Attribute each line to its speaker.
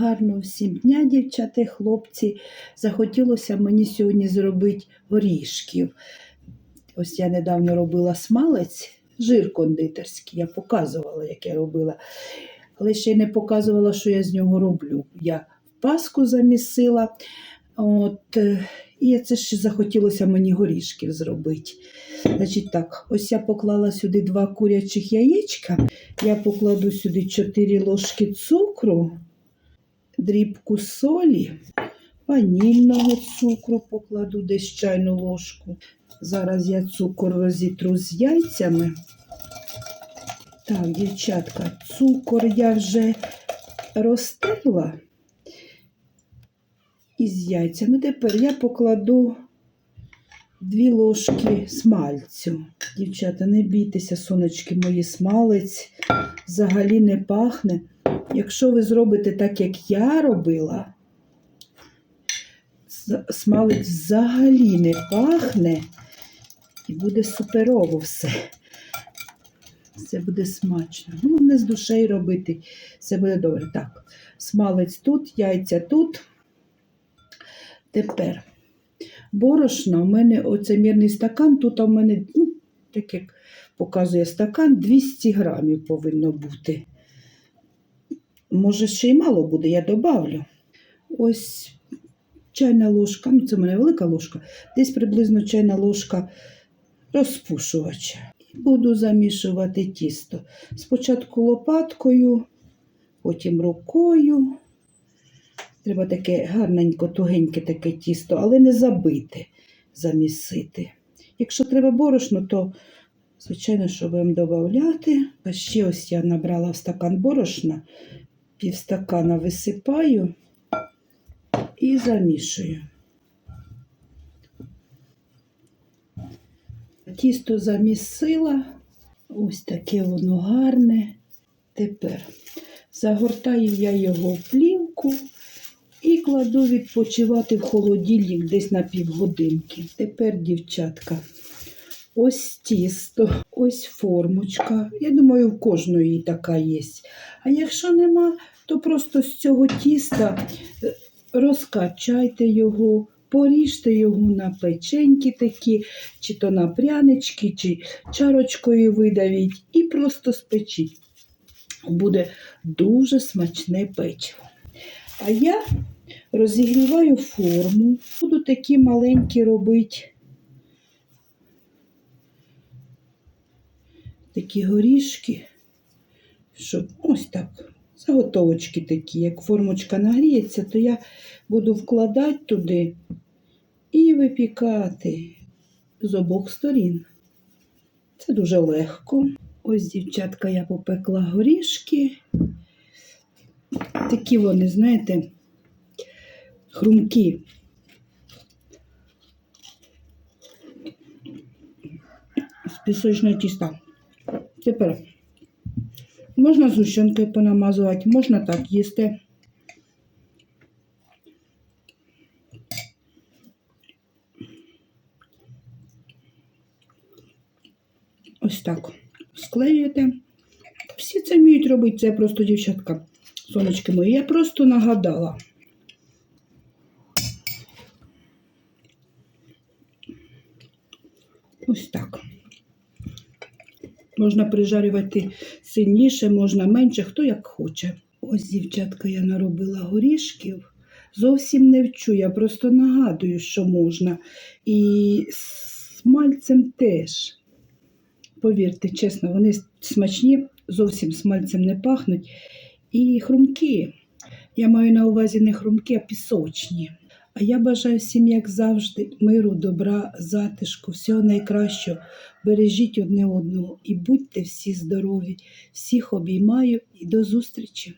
Speaker 1: Гарного всім дня, дівчата, хлопці. Захотілося мені сьогодні зробити горішків. Ось я недавно робила смалець, жир кондитерський. Я показувала, як я робила. Але ще й не показувала, що я з нього роблю. Я в паску замісила. От, е, і це ще захотілося мені горішків зробити. Значить так, ось я поклала сюди два курячих яєчка. Я покладу сюди 4 ложки цукру, дрібку солі, ванільного цукру покладу десь чайну ложку. Зараз я цукор розітру з яйцями. Так, дівчатка, цукор я вже розтерла із яйцями. Тепер я покладу дві ложки смальцю. Дівчата, не бійтеся, сонечки мої, смалець взагалі не пахне. Якщо ви зробите так, як я робила, смалець взагалі не пахне і буде суперово все. Це буде смачно. Ну, не з душею робити. Все буде добре. Так, смалець тут, яйця тут. Тепер борошно. У мене оце мірний стакан. Тут у мене, ну, так як показує стакан, 200 грамів повинно бути. Може, ще й мало буде, я добавлю. Ось чайна ложка, ну це в мене велика ложка, десь приблизно чайна ложка розпушувача. І буду замішувати тісто. Спочатку лопаткою, потім рукою. Треба таке гарненько, тугеньке таке тісто, але не забите замісити. Якщо треба борошно, то, звичайно, що будемо додати. А ще ось я набрала в стакан борошна, півстакана висипаю і замішую. Тісто замісила, ось таке воно гарне. Тепер загортаю я його в плівку і кладу відпочивати в холодильник десь на півгодинки. Тепер, дівчатка, ось тісто, ось формочка. Я думаю, в кожної така є. А якщо нема, то просто з цього тіста е, розкачайте його, поріжте його на печеньки такі, чи то на прянички, чи чарочкою видавіть, і просто спечіть. Буде дуже смачне печиво. А я розігріваю форму, буду такі маленькі робити. Такі горішки, щоб ось так, заготовочки такі. Як формочка нагріється, то я буду вкладати туди і випікати з обох сторін. Це дуже легко. Ось, дівчатка, я попекла горішки. Такі вони, знаєте, хрумкі. З пісочного тіста. Тепер можна згущенкою понамазувати, можна так їсти. Ось так. Склеюєте. Всі це вміють робити, це просто дівчатка. Сонечки мої, я просто нагадала. Ось так. Можна прижарювати сильніше, можна менше, хто як хоче. Ось, дівчатка, я наробила горішків. Зовсім не вчу, я просто нагадую, що можна. І з мальцем теж. Повірте, чесно, вони смачні, зовсім смальцем не пахнуть. І хрумкі. Я маю на увазі не хрумкі, а пісочні. А я бажаю всім, як завжди, миру, добра, затишку, всього найкращого. Бережіть одне одного і будьте всі здорові. Всіх обіймаю і до зустрічі!